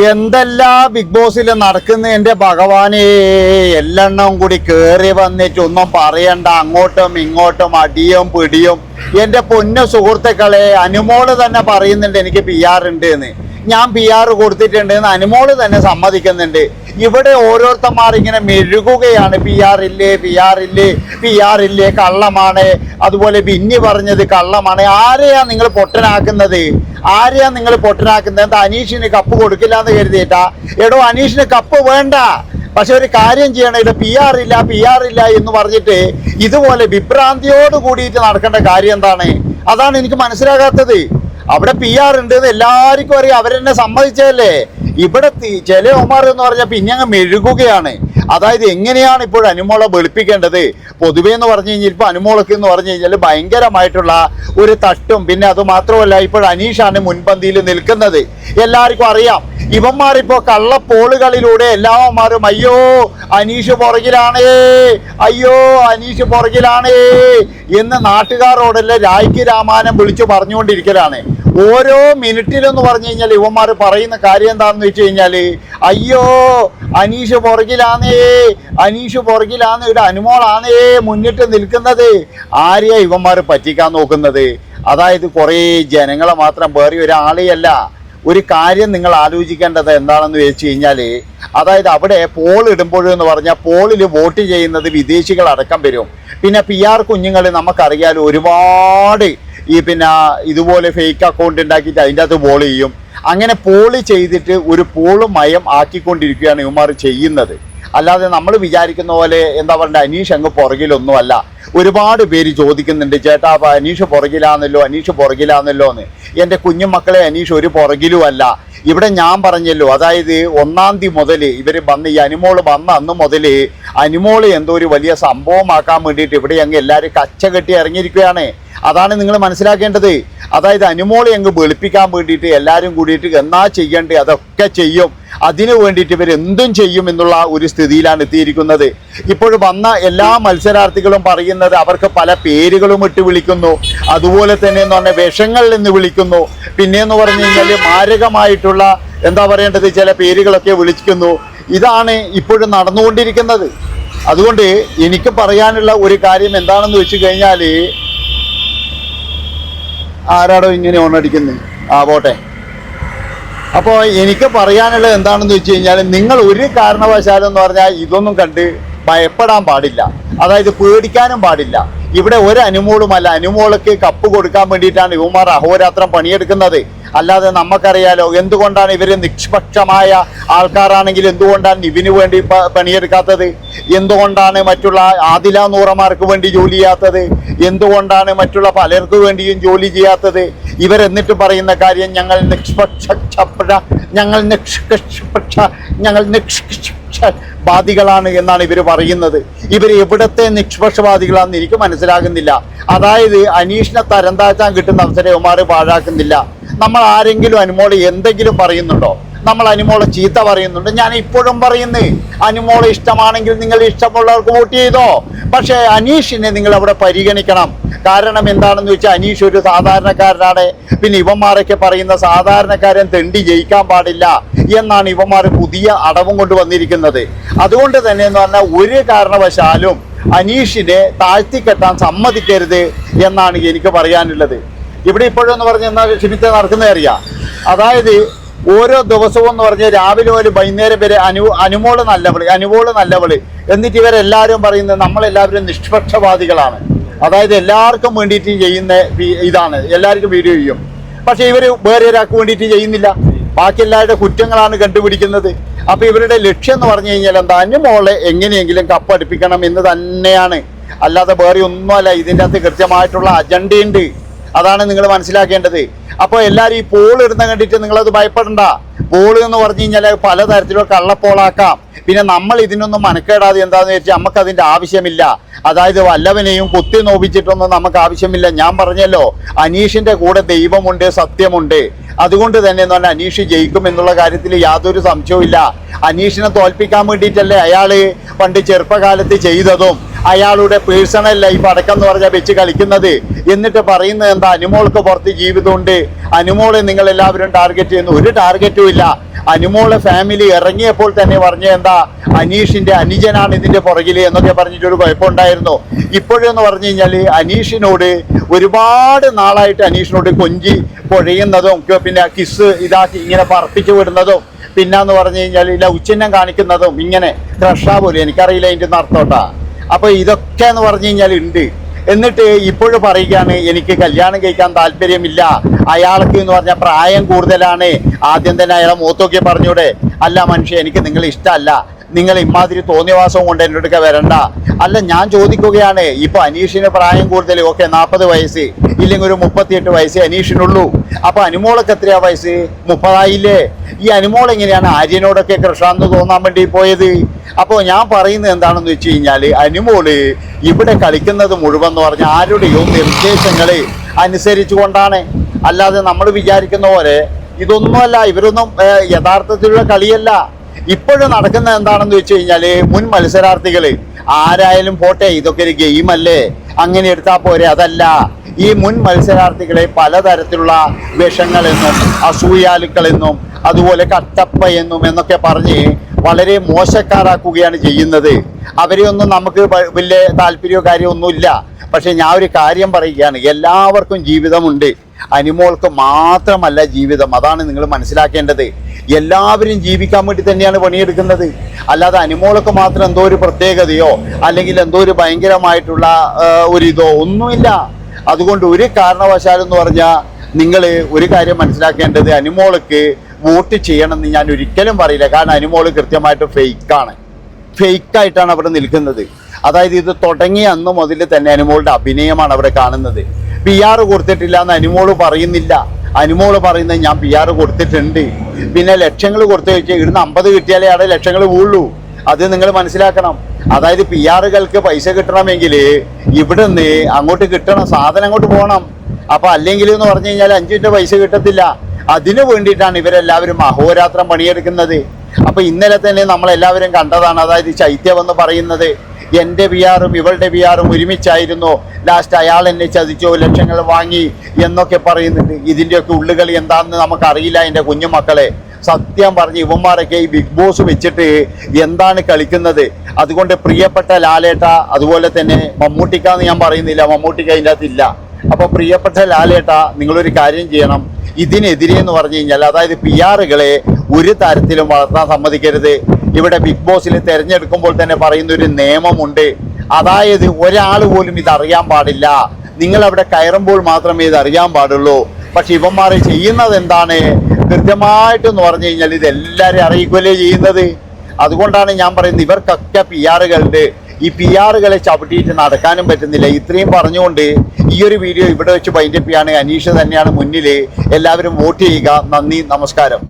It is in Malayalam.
എന്തെല്ലാം ബിഗ് ബോസിൽ നടക്കുന്ന എന്റെ ഭഗവാനെ? എല്ലെണ്ണം കൂടി കേറി വന്നിട്ട് ഒന്നും പറയണ്ട. അങ്ങോട്ടും ഇങ്ങോട്ടും അടിയും പിടിയും. എന്റെ പൊന്ന സുഹൃത്തുക്കളെ അനുമോൾ തന്നെ പറയുന്നുണ്ട് എനിക്ക് പി ആർ ഉണ്ട് എന്ന് ഞാൻ പി ആർ കൊടുത്തിട്ടുണ്ട് എന്ന് അനുമോൾ തന്നെ സമ്മതിക്കുന്നുണ്ട്. ഇവിടെ ഓരോരുത്തന്മാർ ഇങ്ങനെ മെഴുകുകയാണ്. പി ആർ ഇല്ലേ പി ആർ ഇല്ലേ പി ആർ ഇല്ലേ കള്ളമാണ്. അതുപോലെ ബിന്നി പറഞ്ഞത് കള്ളമാണ്. ആരെയാ നിങ്ങൾ പൊട്ടനാക്കുന്നത്? ആരെയാ നിങ്ങൾ പൊട്ടനാക്കുന്നത്? എന്താ അനീഷിന് കപ്പ് കൊടുക്കില്ല എന്ന് കരുതിയിട്ടാ എടോ അനീഷിന് കപ്പ് വേണ്ട. പക്ഷെ ഒരു കാര്യം ചെയ്യണം. ഇത് പി ആർ ഇല്ല പി ആർ ഇല്ല എന്ന് പറഞ്ഞിട്ട് ഇതുപോലെ വിഭ്രാന്തിയോട് കൂടിയിട്ട് നടക്കേണ്ട കാര്യം എന്താണ്? അതാണ് എനിക്ക് മനസ്സിലാകാത്തത്. അവിടെ പി ആർ ഉണ്ട് എന്ന് എല്ലാവർക്കും അറിയാം. അവരെന്നെ സമ്മതിച്ചല്ലേ ഇവിടെ ചില ഒമാർ എന്ന് പറഞ്ഞാൽ പിന്നെ അങ്ങ് മെഴുകുകയാണ്. അതായത് എങ്ങനെയാണ് ഇപ്പോൾ അനുമോളെ വെളുപ്പിക്കേണ്ടത്? പൊതുവേ എന്ന് പറഞ്ഞു കഴിഞ്ഞാൽ ഇപ്പോൾ അനുമോളൊക്കെ എന്ന് പറഞ്ഞു കഴിഞ്ഞാൽ ഭയങ്കരമായിട്ടുള്ള ഒരു തട്ടും. പിന്നെ അത് മാത്രമല്ല ഇപ്പോൾ അനീഷാണ് മുൻപന്തിയിൽ നിൽക്കുന്നത്. എല്ലാവർക്കും അറിയാം. ഇവന്മാരിപ്പോ കള്ളപ്പോളുകളിലൂടെ എല്ലാവന്മാരും അയ്യോ അനീഷ് പുറകിലാണേ അയ്യോ അനീഷ് പുറകിലാണേ എന്ന് നാട്ടുകാരോടെല്ലാം രാജ്യ രാമാനം വിളിച്ചു പറഞ്ഞുകൊണ്ടിരിക്കലാണ്. ഓരോ മിനിറ്റിലെന്ന് പറഞ്ഞു കഴിഞ്ഞാൽ ഇവന്മാർ പറയുന്ന കാര്യം എന്താണെന്ന് വെച്ച് കഴിഞ്ഞാൽ അയ്യോ അനീഷ് പുറകിലാന്നേ അനീഷ് പുറകിലാന്ന് ഇവിടെ അനുമോളാന്നേ മുന്നിട്ട് നിൽക്കുന്നത്. ആരെയാ ഇവന്മാർ പറ്റിക്കാൻ നോക്കുന്നത്? അതായത് കുറേ ജനങ്ങളെ മാത്രം വേറെ ഒരാളെയല്ല ഒരു കാര്യം നിങ്ങൾ ആലോചിക്കേണ്ടത് എന്താണെന്ന് വെച്ച് കഴിഞ്ഞാൽ അതായത് അവിടെ പോൾ ഇടുമ്പോഴെന്ന് പറഞ്ഞാൽ പോളിൽ വോട്ട് ചെയ്യുന്നത് വിദേശികൾ അടക്കം വരും. പിന്നെ പി ആർ കുഞ്ഞുങ്ങൾ നമുക്കറിയാലോ ഒരുപാട് ഈ പിന്നെ ഇതുപോലെ ഫേക്ക് അക്കൗണ്ട് ഉണ്ടാക്കിയിട്ട് അതിന്റെ അകത്ത് പോൾ ചെയ്യും. അങ്ങനെ പോൾ ചെയ്തിട്ട് ഒരു പോൾ മയം ആക്കിക്കൊണ്ടിരിക്കുകയാണ് ഇവന്മാർ ചെയ്യുന്നത്. അല്ലാതെ നമ്മൾ വിചാരിക്കുന്ന പോലെ എന്താ പറയുക അനീഷ് അങ്ങ് പുറകിലൊന്നുമല്ല. ഒരുപാട് പേര് ചോദിക്കുന്നുണ്ട് ചേട്ടാ അപ്പം അനീഷ് പുറകിലാന്നല്ലോ അനീഷ് പുറകിലാന്നല്ലോ എന്ന്. എന്റെ കുഞ്ഞുമക്കളെ അനീഷ് ഒരു പുറകിലുമല്ല. ഇവിടെ ഞാൻ പറഞ്ഞല്ലോ അതായത് ഒന്നാം തീയതി മുതൽ ഇവർ വന്ന് ഈ അനുമോൾ വന്ന അന്ന് മുതൽ അനുമോൾ എന്തോ ഒരു വലിയ സംഭവമാക്കാൻ വേണ്ടിയിട്ട് ഇവിടെ അങ്ങ് എല്ലാവരും കച്ച കെട്ടി ഇറങ്ങിയിരിക്കുകയാണ്. അതാണ് നിങ്ങൾ മനസ്സിലാക്കേണ്ടത്. അതായത് അനുമോളെ അങ്ങ് വെളുപ്പിക്കാൻ വേണ്ടിയിട്ട് എല്ലാവരും കൂടിയിട്ട് എന്നാ ചെയ്യേണ്ടത് അതൊക്കെ ചെയ്യും. അതിനു വേണ്ടിയിട്ട് ഇവർ എന്തും ചെയ്യും എന്നുള്ള ഒരു സ്ഥിതിയിലാണ് എത്തിയിരിക്കുന്നത്. ഇപ്പോൾ വന്ന എല്ലാ മത്സരാർത്ഥികളും പറയുന്നത് അവർക്ക് പല പേരുകളും ഇട്ട് വിളിക്കുന്നു. അതുപോലെ തന്നെ എന്ന് പറഞ്ഞാൽ വിഷങ്ങൾ എന്ന് വിളിക്കുന്നു. പിന്നെ എന്ന് പറഞ്ഞു കഴിഞ്ഞാൽ മാരകമായിട്ടുള്ള എന്താ പറയേണ്ടത്? ചില പേരുകളൊക്കെ വിളിക്കുന്നു. ഇതാണ് ഇപ്പോഴും നടന്നുകൊണ്ടിരിക്കുന്നത്. അതുകൊണ്ട് എനിക്ക് പറയാനുള്ള ഒരു കാര്യം എന്താണെന്ന് വെച്ച് കഴിഞ്ഞാൽ ആരാടോ ഇങ്ങനെ ഓണടിക്കുന്നത് ആ പോട്ടെ. അപ്പോൾ എനിക്ക് പറയാനുള്ളത് എന്താണെന്ന് വെച്ച് കഴിഞ്ഞാൽ നിങ്ങൾ ഒരു കാരണവശാലും എന്ന് പറഞ്ഞാൽ ഇതൊന്നും കണ്ട് ഭയപ്പെടാൻ പാടില്ല. അതായത് പേടിക്കാനും പാടില്ല. ഇവിടെ ഒരു അനുമോളുമല്ല അനുമോളക്ക് കപ്പ് കൊടുക്കാൻ വേണ്ടിയിട്ടാണ് യുവമാർ അഹോരാത്രം പണിയെടുക്കുന്നത്. അല്ലാതെ നമുക്കറിയാലോ എന്തുകൊണ്ടാണ് ഇവർ നിഷ്പക്ഷമായ ആൾക്കാരാണെങ്കിൽ എന്തുകൊണ്ടാണ് ഇവന് വേണ്ടി പണിയെടുക്കാത്തത്? എന്തുകൊണ്ടാണ് മറ്റുള്ള ആദില നൂറമാർക്ക് വേണ്ടി ജോലി ചെയ്യാത്തത്? എന്തുകൊണ്ടാണ് മറ്റുള്ള പലർക്ക് വേണ്ടിയും ജോലി ചെയ്യാത്തത്? ഇവരെന്നിട്ട് പറയുന്ന കാര്യം ഞങ്ങൾ നിഷ്പക്ഷ ഞങ്ങൾ നിഷ്പക്ഷ ഞങ്ങൾ നിഷ്പക്ഷ വാദികളാണ് എന്നാണ് ഇവർ പറയുന്നത്. ഇവർ എവിടത്തെ നിഷ്പക്ഷവാദികളാണെന്ന് എനിക്ക് മനസ്സിലാകുന്നില്ല. അതായത് അനീഷിനെ തരം താഴ്ത്താൻ കിട്ടുന്ന അവസരം ഇവന്മാര് പാഴാക്കുന്നില്ല. നമ്മൾ ആരെങ്കിലും അനുമോളെ എന്തെങ്കിലും പറയുന്നുണ്ടോ? നമ്മൾ അനുമോളെ ചീത്ത പറയുന്നുണ്ട്. ഞാൻ ഇപ്പോഴും പറയുന്നേ അനുമോളെ ഇഷ്ടമാണെങ്കിൽ നിങ്ങൾ ഇഷ്ടമുള്ളവർക്ക് വോട്ട് ചെയ്തോ? പക്ഷേ അനീഷിനെ നിങ്ങൾ അവിടെ പരിഗണിക്കണം. കാരണം എന്താണെന്ന് വെച്ചാൽ അനീഷ് ഒരു സാധാരണക്കാരനാണ്. പിന്നെ ഇവന്മാരൊക്കെ പറയുന്ന സാധാരണക്കാരൻ തെണ്ടി ജയിക്കാൻ പാടില്ല എന്നാണ് ഇവന്മാർ പുതിയ അടവും കൊണ്ട് വന്നിരിക്കുന്നത്. അതുകൊണ്ട് തന്നെ എന്ന് പറഞ്ഞാൽ ഒരു കാരണവശാലും അനീഷിനെ താഴ്ത്തിക്കെട്ടാൻ സമ്മതിക്കരുത് എന്നാണ് എനിക്ക് പറയാനുള്ളത്. ഇവിടെ ഇപ്പോഴെന്ന് പറഞ്ഞ എന്നാ ക്ഷമിച്ച നടക്കുന്നത് അറിയാം. അതായത് ഓരോ ദിവസവും എന്ന് പറഞ്ഞ് രാവിലെ ഒരു വൈകുന്നേരം വരെ അനു അനുമോൾ നല്ലവൾ അനുമോൾ നല്ലവൾ എന്നിട്ട് ഇവരെല്ലാവരും പറയുന്നത് നമ്മളെല്ലാവരും നിഷ്പക്ഷവാദികളാണ്. അതായത് എല്ലാവർക്കും വേണ്ടിയിട്ട് ചെയ്യുന്ന ഇതാണ്. എല്ലാവർക്കും വീഡിയോ ചെയ്യും. പക്ഷേ ഇവർ വേറെ ഒരാൾക്ക് വേണ്ടിയിട്ട് ചെയ്യുന്നില്ല. ബാക്കി എല്ലാവരുടെ കുറ്റങ്ങളാണ് കണ്ടുപിടിക്കുന്നത്. അപ്പോൾ ഇവരുടെ ലക്ഷ്യം എന്ന് പറഞ്ഞു കഴിഞ്ഞാൽ എന്താ? അനുമോളെ എങ്ങനെയെങ്കിലും കപ്പടിപ്പിക്കണം എന്ന് തന്നെയാണ്. അല്ലാതെ വേറെ ഒന്നുമല്ല. ഇതിന്റെ അകത്ത് കൃത്യമായിട്ടുള്ള അജണ്ടയുണ്ട് അതാണ് നിങ്ങൾ മനസ്സിലാക്കേണ്ടത്. അപ്പോൾ എല്ലാവരും ഈ പോൾ ഇടുന്ന കണ്ടിട്ട് നിങ്ങളത് ഭയപ്പെടണ്ട. പോൾ എന്ന് പറഞ്ഞു കഴിഞ്ഞാൽ പലതരത്തിലുള്ള കള്ളപ്പോളാക്കാം പിന്നെ നമ്മൾ ഇതിനൊന്നും മനക്കേടാതെ എന്താന്ന് വെച്ചാൽ നമുക്ക് അതിന്റെ ആവശ്യമില്ല. അതായത് വല്ലവനെയും കുത്തി നോപിച്ചിട്ടൊന്നും നമുക്ക് ആവശ്യമില്ല. ഞാൻ പറഞ്ഞല്ലോ അനീഷിന്റെ കൂടെ ദൈവമുണ്ട് സത്യമുണ്ട്. അതുകൊണ്ട് തന്നെ എന്ന് പറഞ്ഞാൽ അനീഷ് ജയിക്കും എന്നുള്ള കാര്യത്തിൽ യാതൊരു സംശയവും അനീഷിനെ തോൽപ്പിക്കാൻ വേണ്ടിയിട്ടല്ലേ അയാൾ പണ്ട് ചെറുപ്പകാലത്ത് ചെയ്തതും. അയാളുടെ പേഴ്സണൽ ലൈഫ് അടക്കം എന്ന് പറഞ്ഞാൽ വെച്ച് കളിക്കുന്നത്. എന്നിട്ട് പറയുന്നത് എന്താ? അനുമോൾക്ക് പുറത്ത് ജീവിതമുണ്ട്. അനുമോളെ നിങ്ങൾ എല്ലാവരും ടാർഗറ്റ് ചെയ്യുന്നു. ഒരു ടാർഗറ്റും ഇല്ല. അനുമോളെ ഫാമിലി ഇറങ്ങിയപ്പോൾ തന്നെ പറഞ്ഞ എന്താ? അനീഷിന്റെ അനുജനാണ് ഇതിന്റെ പുറകിൽ എന്നൊക്കെ പറഞ്ഞിട്ട് ഒരു കുഴപ്പമുണ്ടായിരുന്നു. ഇപ്പോഴെന്ന് പറഞ്ഞു കഴിഞ്ഞാൽ അനീഷിനോട് ഒരുപാട് നാളായിട്ട് അനീഷിനോട് കൊഞ്ചി പൊഴയുന്നതും പിന്നെ കിസ് ഇതാക്കി ഇങ്ങനെ പറപ്പിച്ചു വിടുന്നതും പിന്നെന്ന് പറഞ്ഞു കഴിഞ്ഞാൽ ഇല്ല ഉച്ചിന്നം കാണിക്കുന്നതും ഇങ്ങനെ. ക്രഷാ പോലും എനിക്കറിയില്ല അതിന്റെ അർത്ഥോട്ടാ അപ്പൊ ഇതൊക്കെ എന്ന് പറഞ്ഞു കഴിഞ്ഞാൽ ഉണ്ട്. എന്നിട്ട് ഇപ്പോഴും പറയുകയാണ് എനിക്ക് കല്യാണം കഴിക്കാൻ താല്പര്യമില്ല. അയാൾക്ക് എന്ന് പറഞ്ഞാൽ പ്രായം കൂടുതലാണ്. ആദ്യം തന്നെ അയാളെ മൂത്തോക്കി പറഞ്ഞൂടെ. അല്ല മനുഷ്യ എനിക്ക് നിങ്ങളെ ഇഷ്ടമല്ല. നിങ്ങൾ ഇമാതിരി തോന്നിയവാസം കൊണ്ട് എന്റെ അടുക്ക വരണ്ട. അല്ല ഞാൻ ചോദിക്കുകയാണ് ഇപ്പൊ അനീഷിന് പ്രായം കൂടുതൽ ഓക്കെ നാൽപ്പത് വയസ്സ് ഇല്ലെങ്കിൽ ഒരു മുപ്പത്തിയെട്ട് വയസ്സ് അനീഷിനുള്ളൂ. അപ്പൊ അനുമോളൊക്കെ എത്രയാ വയസ്സ്? മുപ്പതായില്ലേ? ഈ അനുമോൾ എങ്ങനെയാണ്? ആര്യനോടൊക്കെ കൃഷാന്ന് തോന്നാൻ വേണ്ടി പോയത്. അപ്പോൾ ഞാൻ പറയുന്നത് എന്താണെന്ന് വെച്ച് കഴിഞ്ഞാൽ അനുമോൾ ഇവിടെ കളിക്കുന്നത് മുഴുവൻ എന്ന് പറഞ്ഞാൽ ആരുടെയോ നിർദ്ദേശങ്ങളെ അനുസരിച്ചുകൊണ്ടാണ്. അല്ലാതെ നമ്മൾ വിചാരിക്കുന്ന പോലെ ഇതൊന്നുമല്ല ഇവരൊന്നും യഥാർത്ഥത്തിലുള്ള കളിയല്ല. ഇപ്പോഴും നടക്കുന്ന എന്താണെന്ന് വെച്ച് കഴിഞ്ഞാൽ മുൻ മത്സരാർത്ഥികൾ ആരായാലും പോട്ടെ ഇതൊക്കെ ഒരു ഗെയിം അല്ലേ? അങ്ങനെ എടുത്താൽ പോരെ അതല്ല. ഈ മുൻ മത്സരാർത്ഥികളെ പലതരത്തിലുള്ള വിഷങ്ങളെന്നും അസൂയാലുക്കളെന്നും അതുപോലെ കട്ടപ്പ എന്നും എന്നൊക്കെ പറഞ്ഞ് വളരെ മോശക്കാരാക്കുകയാണ് ചെയ്യുന്നത്. അവരെ ഒന്നും നമുക്ക് വലിയ താല്പര്യമോ കാര്യമൊന്നുമില്ല പക്ഷെ ഞാൻ ഒരു കാര്യം പറയുകയാണ്. എല്ലാവർക്കും ജീവിതമുണ്ട്. അനിമോൾക്ക് മാത്രമല്ല ജീവിതം. അതാണ് നിങ്ങൾ മനസ്സിലാക്കേണ്ടത്. എല്ലാവരും ജീവിക്കാൻ വേണ്ടി തന്നെയാണ് പണിയെടുക്കുന്നത്. അല്ലാതെ അനിമോൾക്ക് മാത്രം എന്തോ ഒരു പ്രത്യേകതയോ അല്ലെങ്കിൽ എന്തോ ഒരു ഭയങ്കരമായിട്ടുള്ള ഒരു ഇതോ ഒന്നുമില്ല. അതുകൊണ്ട് ഒരു കാരണവശാലും എന്ന് പറഞ്ഞാൽ നിങ്ങൾ ഒരു കാര്യം മനസ്സിലാക്കേണ്ടത് അനിമോൾക്ക് വോട്ട് ചെയ്യണമെന്ന് ഞാൻ ഒരിക്കലും പറയില്ല. കാരണം അനിമോൾ കൃത്യമായിട്ട് ഫേക്കാണ് ഫേക്കായിട്ടാണ് അവിടെ നിൽക്കുന്നത്. അതായത് ഇത് തുടങ്ങിയ അന്ന് മുതൽ തന്നെ അനുമോളുടെ അഭിനയമാണ് അവിടെ കാണുന്നത്. പി ആർ കൊടുത്തിട്ടില്ല എന്ന് അനുമോൾ പറയുന്നില്ല. അനുമോൾ പറയുന്നത് ഞാൻ പി ആർ കൊടുത്തിട്ടുണ്ട്. പിന്നെ ലക്ഷങ്ങൾ കൊടുത്തു വെച്ചാൽ ഇവിടുന്ന് അമ്പത് കിട്ടിയാലേ അവിടെ ലക്ഷങ്ങൾ വീഴുള്ളൂ അത് നിങ്ങൾ മനസ്സിലാക്കണം. അതായത് പി ആറുകൾക്ക് പൈസ കിട്ടണമെങ്കിൽ ഇവിടുന്ന് അങ്ങോട്ട് കിട്ടണം സാധനം അങ്ങോട്ട് പോകണം. അപ്പൊ അല്ലെങ്കിൽ എന്ന് പറഞ്ഞു കഴിഞ്ഞാൽ അഞ്ചിന്റെ പൈസ കിട്ടത്തില്ല. അതിനു വേണ്ടിയിട്ടാണ് ഇവരെല്ലാവരും അഹോരാത്രം പണിയെടുക്കുന്നത്. അപ്പൊ ഇന്നലെ തന്നെ നമ്മൾ എല്ലാവരും കണ്ടതാണ്. അതായത് ചൈത്യം എന്ന് പറയുന്നത് എന്റെ വിയാറും ഇവളുടെ വിയാറും ഒരുമിച്ചായിരുന്നു. ലാസ്റ്റ് അയാൾ എന്നെ ചതിച്ചോ ലക്ഷങ്ങൾ വാങ്ങി എന്നൊക്കെ പറയുന്നുണ്ട്. ഇതിന്റെയൊക്കെ ഉള്ളുകളി എന്താണെന്ന് നമുക്കറിയില്ല എന്റെ കുഞ്ഞുമക്കളെ. സത്യം പറഞ്ഞ് ഇവന്മാരൊക്കെ ഈ ബിഗ് ബോസ് വെച്ചിട്ട് എന്താണ് കളിക്കുന്നത്? അതുകൊണ്ട് പ്രിയപ്പെട്ട ലാലേട്ട അതുപോലെ തന്നെ മമ്മൂട്ടിക്കാന്ന് ഞാൻ പറയുന്നില്ല. മമ്മൂട്ടിക്ക അതിന്റെ അകത്തില്ല അപ്പൊ പ്രിയപ്പെട്ട ലാലേട്ട നിങ്ങളൊരു കാര്യം ചെയ്യണം. ഇതിനെതിരെ എന്ന് പറഞ്ഞു കഴിഞ്ഞാൽ അതായത് പി ആറുകളെ ഒരു തരത്തിലും വളർത്താൻ സമ്മതിക്കരുത്. ഇവിടെ ബിഗ് ബോസിൽ തിരഞ്ഞെടുക്കുമ്പോൾ തന്നെ പറയുന്ന ഒരു നിയമമുണ്ട്. അതായത് ഒരാൾ പോലും ഇത് അറിയാൻ പാടില്ല. നിങ്ങൾ അവിടെ കയറുമ്പോൾ മാത്രമേ ഇത് അറിയാൻ പാടുള്ളൂ. പക്ഷെ ഇവന്മാർ ചെയ്യുന്നത് എന്താണ് കൃത്യമായിട്ടെന്ന് പറഞ്ഞു കഴിഞ്ഞാൽ ഇത് എല്ലാവരെയും അറിയിക്കുകയല്ലേ ചെയ്യുന്നത്. അതുകൊണ്ടാണ് ഞാൻ പറയുന്നത് ഇവർക്കൊക്കെ പി ആറുകളുണ്ട് ഈ പി ആറുകളെ ചവിട്ടിയിട്ട് നടക്കാനും പറ്റുന്നില്ല. ഇത്രയും പറഞ്ഞുകൊണ്ട് ഈ ഒരു വീഡിയോ ഇവിടെ വെച്ച് ബൈൻഡപ്പ് ചെയ്യാണ്. അനീഷ് തന്നെയാണ് മുന്നിൽ എല്ലാവരും വോട്ട് ചെയ്യുക. നന്ദി നമസ്കാരം.